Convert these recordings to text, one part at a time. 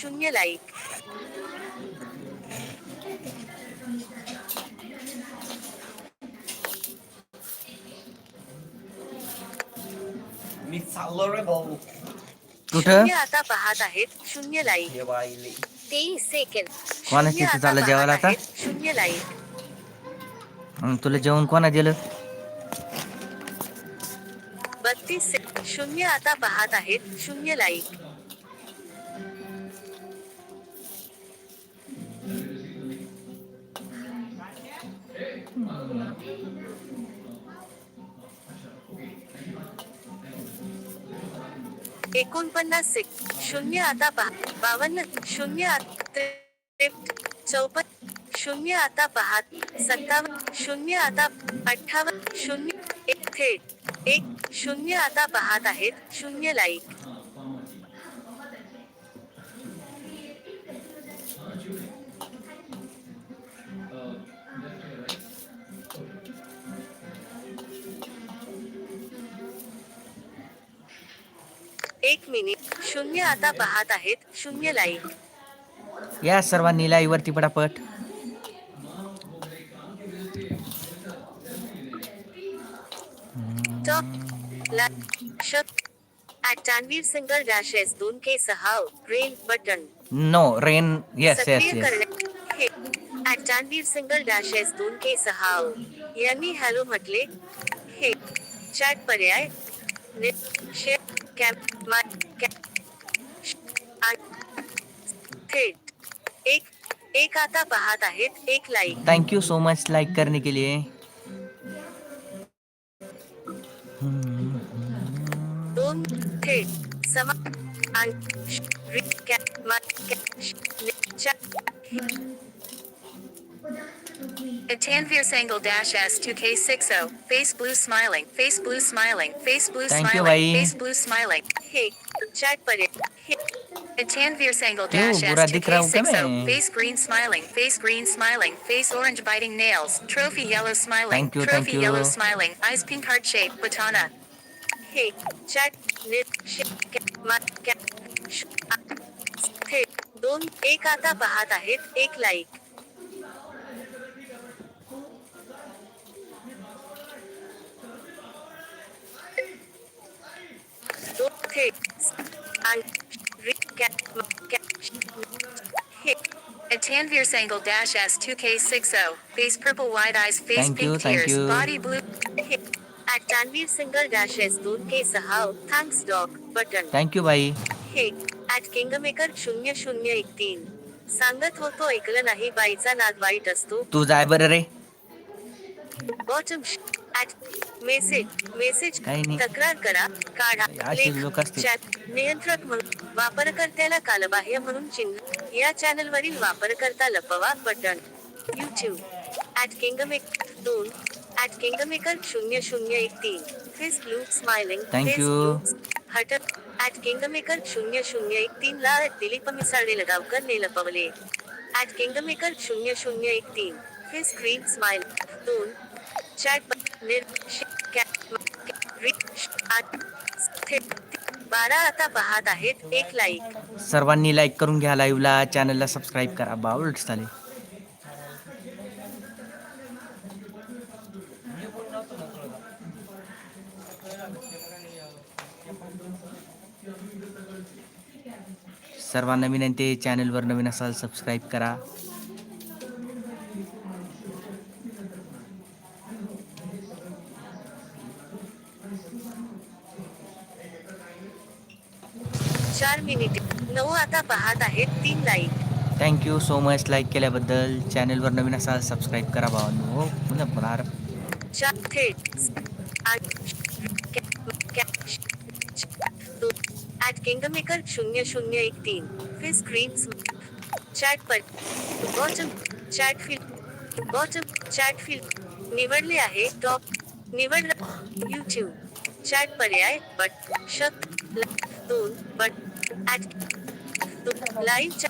शून्य लाईक मी चाललो रे भाऊ कुठं? शून्य आता पाहत आहेत. शून्य लाईक बाईले तेवीस सेकंद कोणा शून्य तिथे आता चाललं पाहत जेवायला आता? आहेत, शून्य लाईक तुला जेवण कोणा दिलं? बत्तीस से- शून्य आता पाहत आहेत. शून्य लाईक एकोणपन्नास से शून्य आता पहा. बावन्न शून्य चौपन्न शून्य आता पाहत सत्तावन्न शून्य आता अठ्ठावन्न शून्य एक थेट. एक शून्य आता पाहत आहेत. शून्य लाईक एक मिनिट. शून्य आता पाहत आहेत. शून्य लाईक या सर्वांनी लाईव्ह वरती पटापट टॉप सिंगल डॅश एस दोन के सहा rail button. No rain yes yes जानवीर single dash S दोन के सहा यांनी हॅलो म्हटले. हे चॅट पर्याय शेअर कॅप थेट एक एक आता पाहत आहेत. एक like thank you so much like करने के लिए. दोन थेट समा आणि At Tanvir Sangal Dash S 2K60, face blue smiling, face blue smiling, face blue Thank you, smiling, bhai. face blue smiling. हे चॅट पर्याय हे At Tanvir Sangal Yo, Dash बुरा S दिख रहा हूँ क्या 2K60, मैं? face green smiling, face green smiling, face orange biting nails, trophy yellow smiling, Thank you, thank trophy you. yellow smiling, eyes pink heart shape, Batana. हे chat net शे cap मा cap श- आ- थेट दोन एक आता पाहत आहेत एक like At Tanvir Sangal Dash S 2K60, face purple wide eyes, face Thank pink you, thank tears, you. body blue. K सहा thanks dog button thank you भाई हे ॲट किंगमेकर शून्य शून्य एक तीन सांगत होतो ऐकलं नाही बाईचा नाद वाईट असतो तू जाय बरं रे बॉटम ॲट मेसेज मेसेज काही नाही. तक्रार करा काढा. असे लेख, लोक असतील. chat, नियंत्रक म्हणून वापरकर्त्याला कालबाह्य म्हणून चिन्ह. या चॅनल वरील वापरकर्ता लपवा बटन. युट्यूब ॲट किंगमेक दोन ॲट किंगमेकर शून्य शून्य एक तीन. Face blue smiling Thank you. हटक ॲट किंगमेकर शून्य शून्य एक तीन ला दिलीप मिसाळे लगावकर ने लपवले. ॲट किंगमेकर शून्य शून्य एक तीन. फेस स्क्रीन स्माइल दोन चॅट निर श- कॅ- कॅ- रि- श- आठ बारा आता पाहत आहेत. एक लाईक सर्वांनी लाईक करून घ्या लाईव्हला चॅनलला सबस्क्राईब करा. बावळ चालेल. सर्वांना विनंती चॅनलवर नवीन असाल सबस्क्राईब करा. पाहत आहेत तीन like thank you so much like केल्याबद्दल चॅनलवर नवीन असाल सबस्क्राईब करा भावांनो हो मुलं होणार ॲट किंगमेकर शून्य शून्य एक तीन. फेस स्क्रीन चॅट पर bottom chat field bottom chat field निवडले आहे. टॉप निवडलं यूट्यूब चॅट पर्याय बट शक दोन बट ॲट लाईव्ह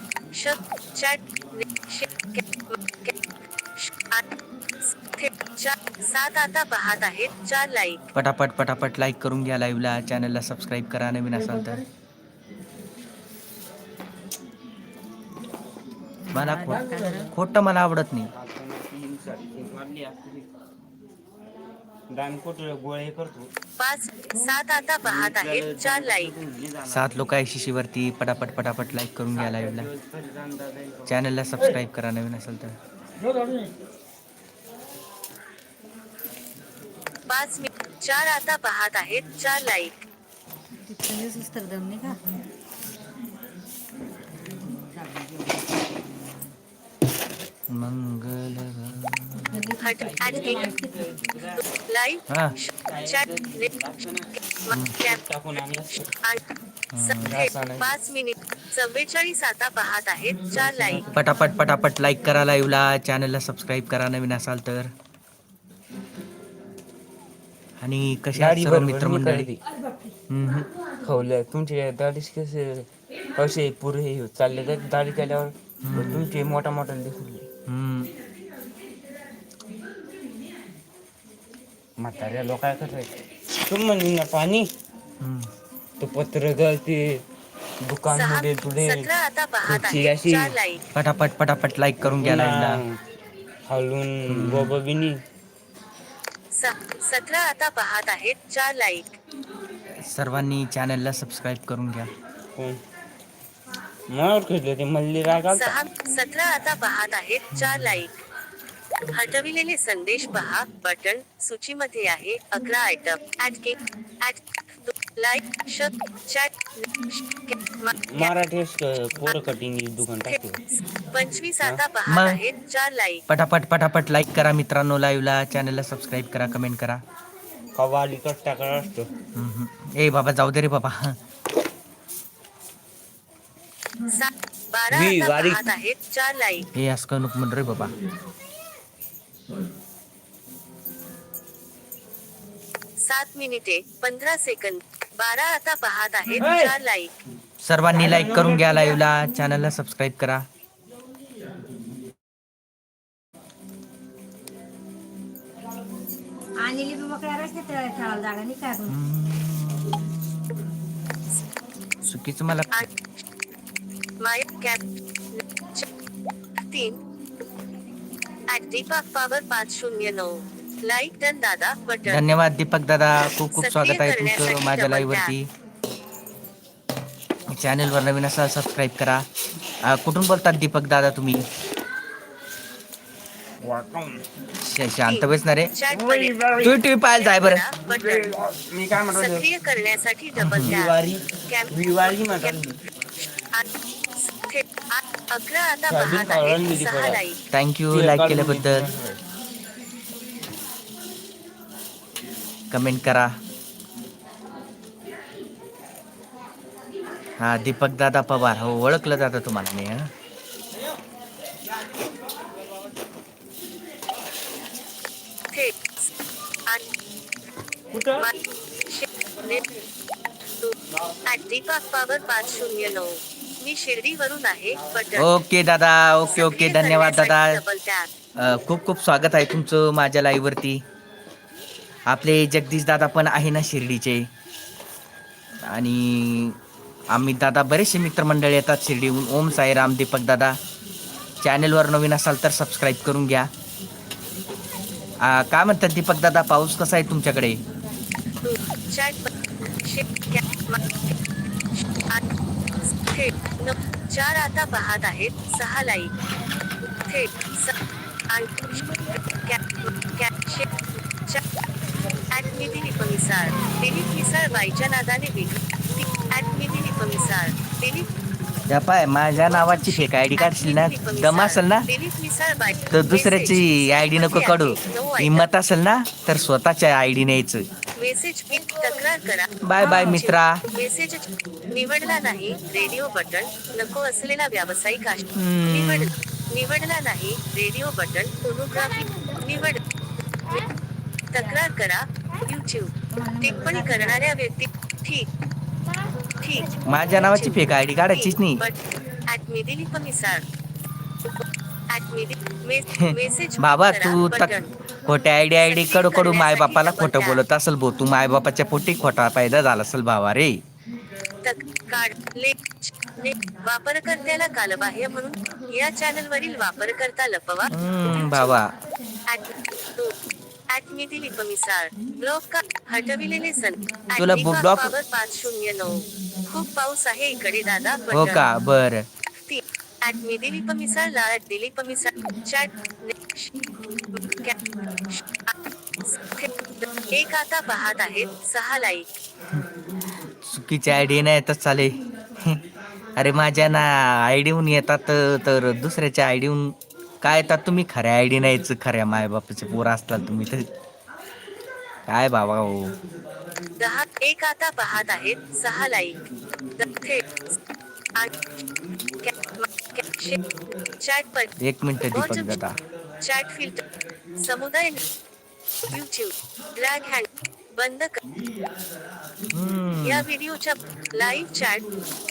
सात आता पाहत आहेत चार लाईक पटापट पटापट लाईक करून घ्या लाईव्हला चॅनलला सबस्क्राईब करा नवीन असाल तर. मला खोट मला आवडत नाही. दानकोट गोळे करतो. पाच सात आता पाहत आहेत चार लाईक सात लोक आहे शिशीवरती. पटापट पटापट लाईक करून घ्या लाईव्हला चॅनलला सबस्क्राईब करा नवीन असेल तर. पाच मिनिट चार आता पाहत आहेत. चार लाईक मंगल हट ऍड लाईक चॅट टाकून आणलं पाच मिनिट चव्वेचाळीस आता पाहत आहेत चार लाईक पटापट पटापट लाईक करा लाईव्हला चॅनलला सबस्क्राईब करा नवीन असाल तर. आणि कसे आहात दाढी सर्व मित्रमंडळी. खवलं. तुमचे दाढीच कसे कसे पुरे हे चालले तर दाढी केल्यावर. तुमचे मोठा मोठा दिसले म्हाताऱ्या लोक काय करायचं तुम म्हणजे ना पाणी. हम्म. तो पत्र गळते दुकान मध्ये तुले. खुर्ची अशी. पटापट पटापट लाईक करून घ्या लाईव्हला हलून बोबा बिनी सतरा आता पाहत आहेत. चार लाईक सर्वांनी चॅनलला सबस्क्राईब करून घ्या. ते. मल्ली राग. सतरा आता पाहत आहेत. चार लाईक हटविलेले संदेश पहा. बटन सूचीमध्ये आहे. अकरा item add K add like श चॅट मराठी पोरं कटिंग दुकान टाकते. पंचवीस आता मग? आहेत. चार लाईक पटापट पटापट लाईक करा मित्रांनो लाईव्हला चॅनलला सबस्क्राईब करा कमेंट करा. कवाली असतो. हम्म. ए बाबा जाऊ दे रे बाबा. बारा आता आहेत. चार लाईक हे असं करू नको म्हण रे बाबा. सात मिनिटे पंधरा सेकंद. बारा आता पाहत आहेत! चार लाईक सर्वांनी लाईक करून घ्या लाईव्हला. चॅनलला सबस्क्राईब करा. आणि मोकळ्या रस्त्यात खेळायला जागा नाही का अजून? चुकीचं मला माय कॅप तीन. ऍट दीपक पावर पाच शून्य नऊ. लाईक डन दादा बटन. धन्यवाद दीपक दादा. खूप खूप स्वागत आहे तुमचं माझ्या लाईव्ह वरती चॅनलवर नवीन असाल सबस्क्राईब करा. कुठून बोलतात दीपक दादा तुम्ही? श- शांत बसणार. रे तू टीव्ही पाहायला जाय बरं. मी काय म्हणतो सक्रिय करण्यासाठी डबल विवारी कॅप विवारी म्हणतात अकरा आता साधू पाहत कावळण आहेत निधी सहा पडा. लाईक थँक्यू लाईक केल्याबद्दल कमेंट करा हा दीपक दादा पवार हो ओळखलं जातं तुम्हाला मी हा ओके दादा ओके ओके धन्यवाद दादा खूप खूप स्वागत आहे तुमचं माझ्या लाईव्ह वरती. आपले जगदीश दादा पण आहे ना शिर्डीचे. आणि आम्ही दादा बरेचसे मित्रमंडळ येतात शिर्डीहून. ओम साईराम दीपक दादा. चॅनेलवर नवीन असाल तर सबस्क्राईब करून घ्या. काय म्हणतात दीपक दादा पाऊस कसा आहे तुमच्याकडे? चार आता पाहत आहेत सहा लाईक थेट निधी निपमिसाळ दिलीप मिसाळ बाईच्या नादाने बिग ॲट निधी निपमिसाळ दिलीप त्या पाय माझ्या नावाची फेक आय डी काढशील ना? दम असेल ना? तर दुसऱ्याची आय डी नको काढू. हिंमत असेल ना तर स्वतःच्या आय डी न्यायचं. मेसेज तक्रार करा. बाय बाय मित्रा. मेसेज निवडला नाही रेडिओ बटन नको असलेला व्यावसायिक. निवड निवडला नाही रेडिओ बटन निवड तक्रार करा. युट्यूब टिप्पणी करणाऱ्या व्यक्ती ठीक. ठीक. माझ्या नावाची फेक आय डी काढायचीच नाही. बाबा तू खोट्या आयडी आयडी कडू कडू मायबापाला खोटं बोलत असेल भो तू मायबापाच्या पोटी खोटा पैदा झाला असेल भावा रे. वापरकर्त्याला कालबाह्य म्हणून या चॅनलवरील वापरकर्ता लपवा. हम्म, बाबा ऍटमिती लिपमिसाळ ब्लॉक का हटविलेले सन तुला ब्लॉक- पाच शून्य नऊ. खूप पाऊस आहे इकडे दादा हो. का? बर. ऍटमी दिलीप मिसाळ लाळ दिलीप मिसाळ चॅट एक आता पाहत आहेत सहा लाईक. चुकीची आयडी नाही येतात चाले. अरे माझ्या ना आयडीहून येतात तर दुसऱ्याच्या आयडीहून काय येतात तुम्ही खऱ्या आयडी नाहीच खऱ्या मायबापाचे पोरं असतात तुम्ही तर. काय बाबा हो. दहा एक आता पाहत आहेत सहा लाईक. एक मिनिट दीपक दादा. चॅट फिल्टर समुदाय युट्यूब ब्लॅक हँड बंद कर. या व्हिडिओच्या लाईव्ह चॅट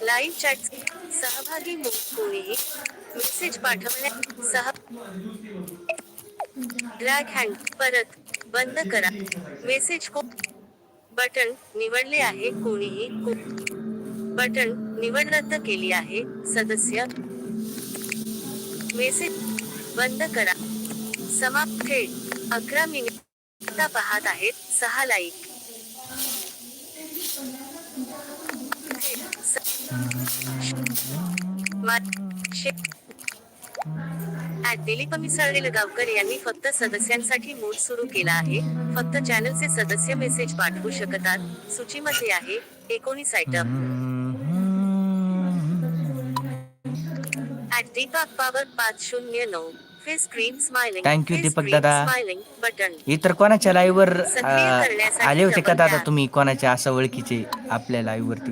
लाईव्ह चॅट सहभागी कोणीही मेसेज पाठवल्या सहा. ब्लॅक हँड परत. बंद करा. मेसेज को बटन निवडले आहे कोणीही. को- बटन निवड रद्द केली आहे सदस्य. मेसेज बंद करा. समाप्त खेळ. अकरा मिनिट आता पाहत आहेत सहा लाईक दिलीप मिसाळलेल गावकर यांनी फक्त सदस्यांसाठी मोड सुरू केला आहे. फक्त चॅनलचे सदस्य मेसेज पाठवू शकतात सूचीमध्ये आहे एकोणीस आयटम ऍट दीपक पावर पाच शून्य नऊ. You, दीपक दादा. इतर कोणाच्या लाईव्ह वर आले होते का दादा. तुम्ही? कोणाच्या असं ओळखीचे आपल्या लाईव्ह वरती?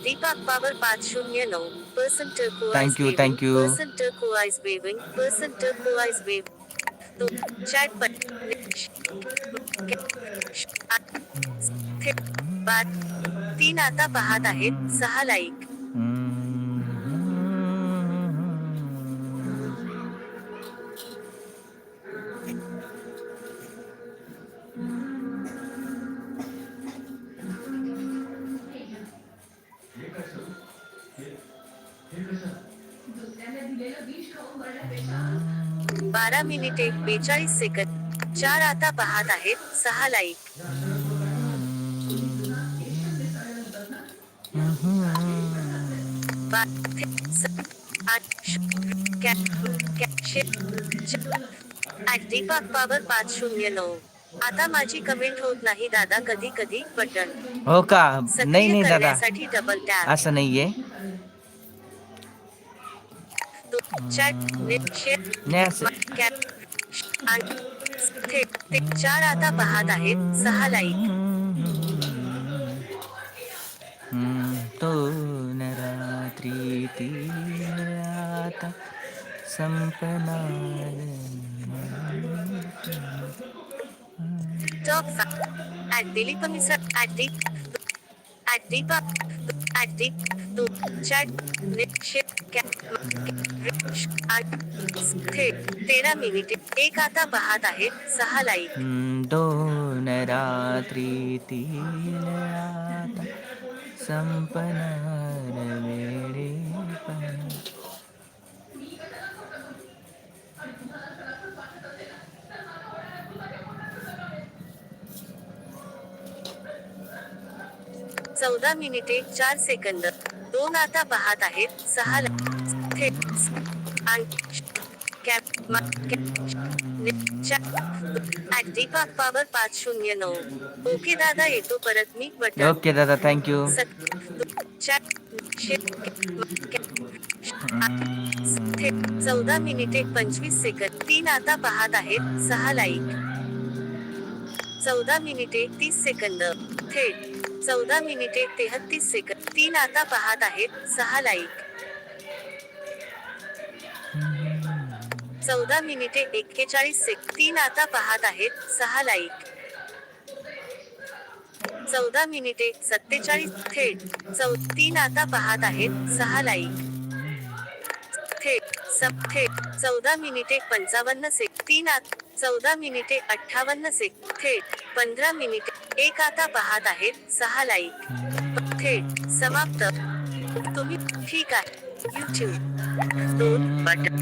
पावर पाच शून्य नऊ पर्सन टर्को Thank you, thank you. Person टर्को eyes बेव दोन चॅट बट बाद तीन आता पाहत आहेत सहा लाईक बारा मिनिटे बेचाळीस सेकंद. चार आता पाहत आहेत सहा लाईक पावर पाच शून्य नऊ आता माझी कमेंट होत नाही दादा कधी कधी बटन. हो का? नाही नाही दादा. डबल टॅप असं नाहीये. चॅट नेट शेअर कॅप आणि थेट ते चार आता पाहत आहेत सहा लाईक तो न रात्री ती आता संपणार top at Dilip Misal at Deep at Deep तेरा मिनिटे एक आता पाहत आहे सहा लाईक दोन रात्री ती संपणार वेळे चौदा मिनिटे चार सेकंद. दोन आता पाहत आहेत. सहा पावर पाच शून्य नऊ. ओके दादा येतो परत मी. बटन ओके दादा थँक्यू चौदा मिनिटे पंचवीस सेकंद. तीन आता पाहत आहेत. सहा लाईक. चौदा मिनिटे तीस सेकंद. थेट चौदा मिनिटे तेहतीस सेकंद. तीन आता पाहत आहेत सहा लाईक. चौदा मिनिटे एक्केचाळीस सेक तीन आता पाहत आहेत सहा लाईक. चौदा मिनिटे सत्तेचाळीस थेट. चौ तीन आता पाहत आहेत सहा लाईक. थेट सब थेट. चौदा मिनिटे पंचावन्न सेक तीन आत चौदा मिनिटे अठ्ठावन्न सेकंद थेट पंधरा मिनिटे. एक आता पाहत आहेत सहा लाईक थेट समाप्त. तुम्ही ठीक आहे. यूट्यूब दोन बटन.